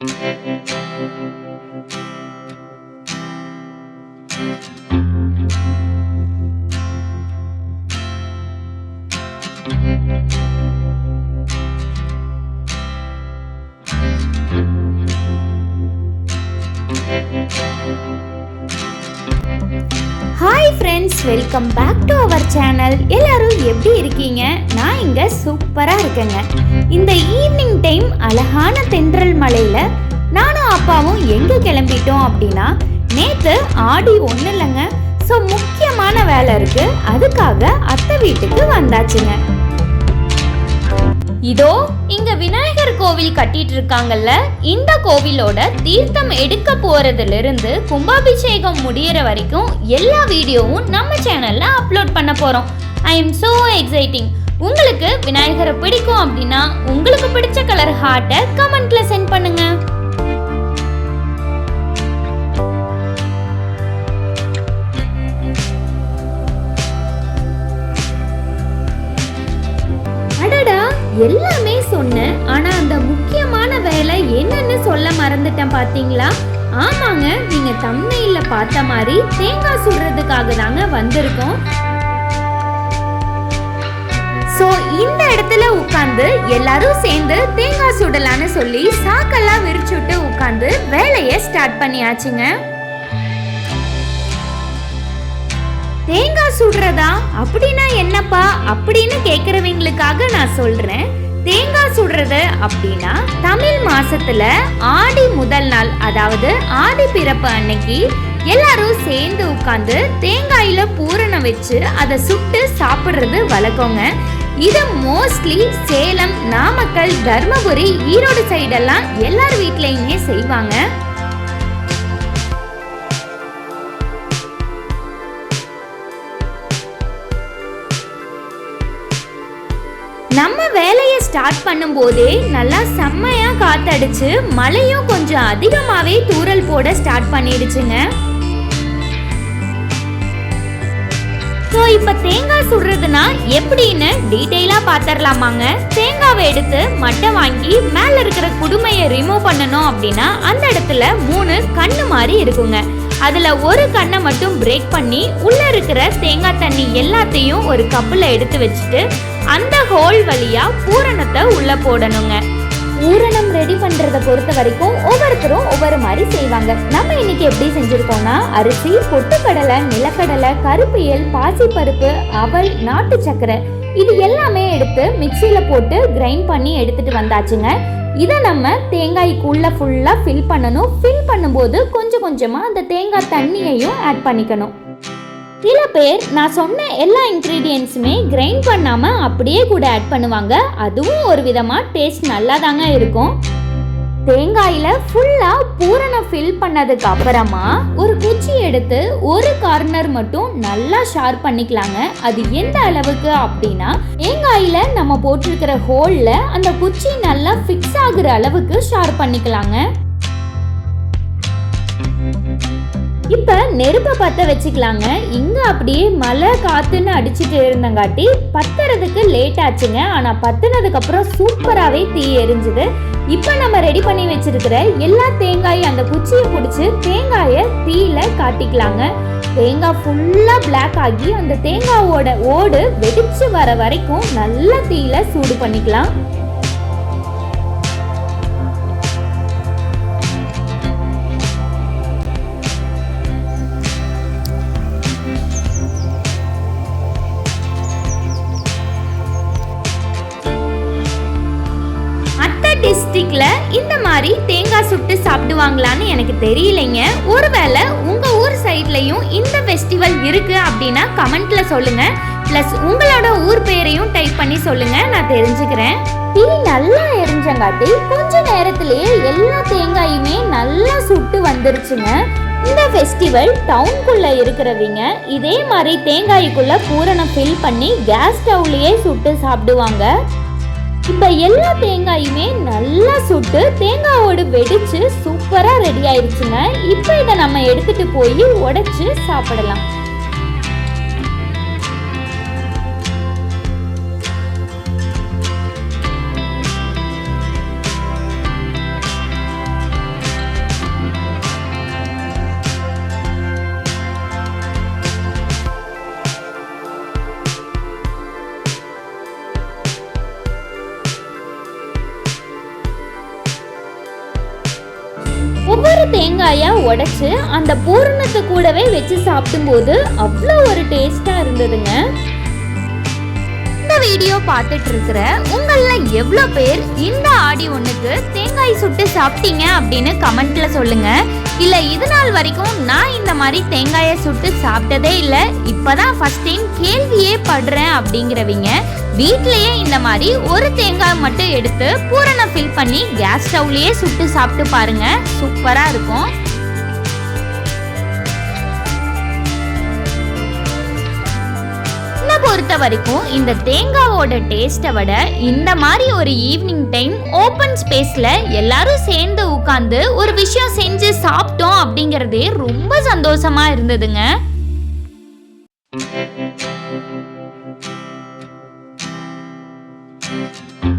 Música friends welcome back to our channel எல்லாரும் எப்படி இருக்கீங்க? நான் இங்கே சூப்பராக இருக்கேங்க. இந்த ஈவினிங் டைம் அழகான தென்றல் மலையில் நானும் அப்பாவும் எங்கே கிளம்பிட்டோம் அப்படின்னா நேற்று ஆடி ஒன்றும் இல்லைங்க. ஸோ முக்கியமான வேலை இருக்கு. அதுக்காக அத்தை வீட்டுக்கு வந்தாச்சுங்க. இதோ இங்க விநாயகர் கோவில் கட்டிட்டு இருக்காங்கல்ல இந்த கோவிலோட தீர்த்தம் எடுக்க போறதுல இருந்து கும்பாபிஷேகம் முடியற வரைக்கும் எல்லா வீடியோவும் நம்ம சேனல்ல அப்லோட் பண்ண போறோம். ஐ எம் சோ எக்ஸைட்டிங் உங்களுக்கு விநாயகரை பிடிக்கும் அப்படின்னா உங்களுக்கு பிடிச்ச கலர் ஹார்ட்டை கமெண்ட்ல சென்ட் எல்லாமே சொன்னேன். ஆனால் அந்த முக்கியமான வேலை என்னன்னு சொல்ல மறந்துட்டேன் பார்த்தீங்களா ஆமாங்க நீங்க தம்மையில் பார்த்த மாதிரி தேங்காய் சுடுறதுக்காக தாங்க வந்திருக்கோம். ஸோ இந்த இடத்துல உட்காந்து எல்லாரும் சேர்ந்து தேங்காய் சுடலான்னு சொல்லி சாக்கெல்லாம் விரிச்சுட்டு உட்காந்து வேலையை ஸ்டார்ட் பண்ணியாச்சுங்க. தேங்காய் சுடுறதா? அப்படின்னா என்னப்பா? அப்படின்னு கேக்குறவங்களுக்காக நான் சொல்றேன். தேங்காய் சுடுறது அப்படின்னா தமிழ் மாசத்துல ஆடி முதல் நாள் அதாவது ஆடி பிறப்பு அன்னைக்கு எல்லாரும் சேர்ந்து உட்காந்து தேங்காயில பூரணம் வச்சு அதை சுட்டு சாப்பிடுறது வழக்கங்க. இது மோஸ்ட்லி சேலம் நாமக்கல் தர்மபுரி ஈரோடு சைடெல்லாம் எல்லார் வீட்லேயுமே செய்வாங்க. நம்ம வேலையை ஸ்டார்ட் பண்ணும்போதே நல்லா செம்மையாக காத்தடிச்சு மழையும் கொஞ்சம் அதிகமாகவே தூறல் போட ஸ்டார்ட் பண்ணிடுச்சுங்க. ஸோ இப்போ தேங்காய் சுடுறதுனா எப்படின்னு டீட்டெயிலாக பார்த்துடலாமாங்க தேங்காவை எடுத்து மட்டை வாங்கி மேலே இருக்கிற குடுமையை ரிமூவ் பண்ணணும் அப்படின்னா அந்த இடத்துல மூணு கண்ணு மாதிரி இருக்குங்க. அதில் ஒரு கண்ணை மட்டும் பிரேக் பண்ணி உள்ளே இருக்கிற தேங்காய் தண்ணி எல்லாத்தையும் ஒரு கப்பில் எடுத்து வச்சுட்டு அந்த ஹோல் வழியாக பூரணத்தை உள்ளே போடணுங்க. ஊரணம் ரெடி பண்ணுறதை பொறுத்த வரைக்கும் ஒவ்வொருத்தரும் ஒவ்வொரு மாதிரி செய்வாங்க. நம்ம இன்னைக்கு எப்படி செஞ்சுருக்கோம்னா அரிசி பொட்டுக்கடலை நிலக்கடலை கருப்பியல் பாசிப்பருப்பு அவல் நாட்டு சக்கரை இது எல்லாமே எடுத்து மிக்சியில் போட்டு கிரைண்ட் பண்ணி எடுத்துட்டு வந்தாச்சுங்க. இதை நம்ம தேங்காய்க்குள்ளே ஃபுல்லாக ஃபில் பண்ணணும். ஃபில் பண்ணும்போது கொஞ்சம் கொஞ்சமாக அந்த தேங்காய் தண்ணியையும் ஆட் பண்ணிக்கணும். சில பேர் நான் சொன்ன எல்லா இன்க்ரீடியன்ஸுமே கிரைண்ட் பண்ணாமல் அப்படியே கூட ஆட் பண்ணுவாங்க. அதுவும் ஒரு விதமாக டேஸ்ட் நல்லா தாங்க இருக்கும். தேங்காயில் ஃபுல்லாக பூரணம் ஃபில் பண்ணதுக்கு அப்புறமா ஒரு குச்சி எடுத்து ஒரு கார்னர் மட்டும் நல்லா ஷார்ப் பண்ணிக்கலாங்க. அது எந்த அளவுக்கு அப்படின்னா தேங்காயில் நம்ம போட்டிருக்கிற ஹோலில் அந்த குச்சி நல்லா ஃபிக்ஸ் ஆகுற அளவுக்கு ஷார்ப் பண்ணிக்கலாங்க. இப்ப நெருப்பை பத்த வச்சுக்கலாங்க. இங்க அப்படியே மழை காத்துன்னு அடிச்சுட்டு இருந்தங்காட்டி பத்துறதுக்கு லேட் ஆச்சுங்க. ஆனா பத்துனதுக்கு அப்புறம் சூப்பராகவே தீ எரிஞ்சுது. இப்போ நம்ம ரெடி பண்ணி வச்சிருக்கிற எல்லா தேங்காயும் அந்த குச்சியை பிடிச்சி தேங்காயை தீயில காட்டிக்கலாங்க. தேங்காய் ஃபுல்லாக பிளாக் ஆகி அந்த தேங்காவோட ஓடு வெடிச்சு வர வரைக்கும் நல்ல தீயில சூடு பண்ணிக்கலாம். சுட்டு சாப்பிடுவாங்களான்னு எனக்கு தெரியலைங்க. ஒருவேளை உங்க ஊர் சைட்லயும் இந்த ஃபெஸ்டிவல் இருக்கு அப்படின்னா கமெண்ட்ல சொல்லுங்க. ப்ளஸ் உங்களோட ஊர் பேரையும் டைப் பண்ணி சொல்லுங்க நான் தெரிஞ்சுக்கிறேன். தீ நல்லா எரிஞ்சங்காட்டி கொஞ்ச நேரத்திலேயே எல்லா தேங்காயுமே நல்லா சுட்டு வந்துருச்சுங்க. இந்த ஃபெஸ்டிவல் டவுனுக்குள்ள இருக்கிறவங்க இதே மாதிரி தேங்காய்க்குள்ள பூரணம் ஃபில் பண்ணி கேஸ் ஸ்டவ்லயே சுட்டு சாப்பிடுவாங்க. இப்போ எல்லா தேங்காயுமே நல்லா சுட்டு தேங்காவோடு வெடிச்சு சூப்பராக ரெடி ஆயிடுச்சுங்க இப்போ இதை நம்ம எடுத்துகிட்டு போய் உடைச்சு சாப்பிடலாம். ஒவ்வொரு தேங்காயா உடைச்சு அந்த பூரணத்தை கூடவே வச்சு சாப்பிடும்போது அவ்வளோ ஒரு டேஸ்டா இருந்ததுங்க. இந்த வீடியோ பார்த்துட்டு இருக்கிற உங்களில் எவ்வளோ பேர் இந்த ஆடி ஒன்றுக்கு தேங்காய் சுட்டு சாப்பிட்டீங்க அப்படின்னு கமெண்ட்ல சொல்லுங்க. இல்ல இது நாள் வரைக்கும் நான் இந்த மாதிரி தேங்காயை சுட்டு சாப்பிட்டதே இல்லை. இப்பதான் ஃபர்ஸ்ட் டைம் கேள்வியே படுறேன் அப்படிங்கிறவங்க. வீட்லயே இந்த மாதிரி ஒரு தேங்காய் மட்டும் எடுத்து பூரணம் ஃபில் பண்ணி கேஸ் ஸ்டவ்லயே சுட்டு சாப்பிட்டு பாருங்க. சூப்பரா இருக்கும். பொறுத்த வரைக்கும் இந்த தேங்காவோட டேஸ்ட்டை விட இந்த மாதிரி ஒரு ஈவினிங் டைம் ஓப்பன் ஸ்பேஸில் எல்லாரும் சேர்ந்து உட்காந்து ஒரு விஷயம் செஞ்சு சாப்பிட்டோம் அப்படிங்கறதே ரொம்ப சந்தோஷமா இருந்ததுங்க. நம்மளோட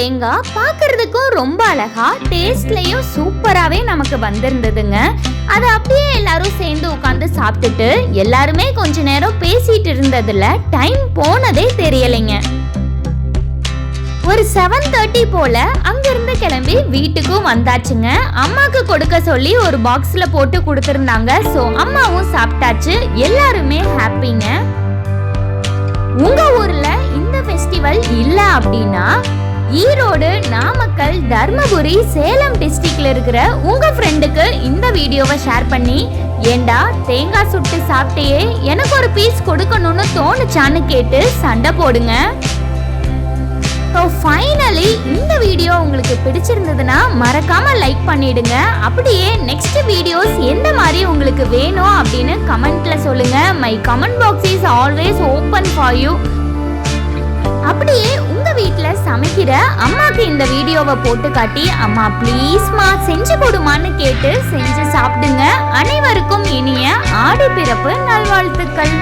தேங்காய் பார்க்கறதுக்கும் ரொம்ப அழகா டேஸ்ட்லயும் சூப்பராகவே நமக்கு வந்திருந்ததுங்க. அதை அப்படியே எல்லாரும் சேர்ந்து உட்காந்து சாப்பிட்டுட்டு எல்லாருமே கொஞ்ச நேரம் பேசிட்டு இருந்ததுல டைம் போனதே தெரியலைங்க. ஒரு செவன் தேர்ட்டி போல அங்கிருந்து கிளம்பி வீட்டுக்கும் வந்தாச்சுங்க. அம்மாக்கு கொடுக்க சொல்லி ஒரு பாக்ஸ்ல போட்டு கொடுத்துருந்தாங்க. ஸோ அம்மாவும் சாப்பிட்டாச்சு. எல்லாருமே ஹாப்பிங்க உங்க ஊர்ல இந்த ஃபெஸ்டிவல் இல்ல அப்படின்னா ஈரோடு நாமக்கல் தர்மபுரி சேலம் டிஸ்ட்ரிக்ட்ல இருக்கிற உங்க ஃப்ரெண்டுக்கு இந்த வீடியோவை ஷேர் பண்ணி ஏண்டா தேங்காய் சுட்டு சாப்பிட்டே எனக்கு ஒரு பீஸ் கொடுக்கணும்னு தோணுச்சான்னு கேட்டு சண்டை போடுங்க. ஸோ ஃபைனலி இந்த வீடியோ உங்களுக்கு பிடிச்சிருந்ததுன்னா மறக்காம லைக் பண்ணிடுங்க. அப்படியே நெக்ஸ்ட் வீடியோஸ் எந்த மாதிரி உங்களுக்கு வேணும் அப்படின்னு கமெண்ட்ல சொல்லுங்க. My comment box is always open for you அப்படியே சமைக்கிற அம்மாக்கு இந்த வீடியோவை போட்டு காட்டி அம்மா ப்ளீஸ்மா செஞ்சு கொடுமான்னு கேட்டு செஞ்சு சாப்பிடுங்க. அனைவருக்கும் இனிய ஆடி பிறப்பு நல்வாழ்த்துக்கள்.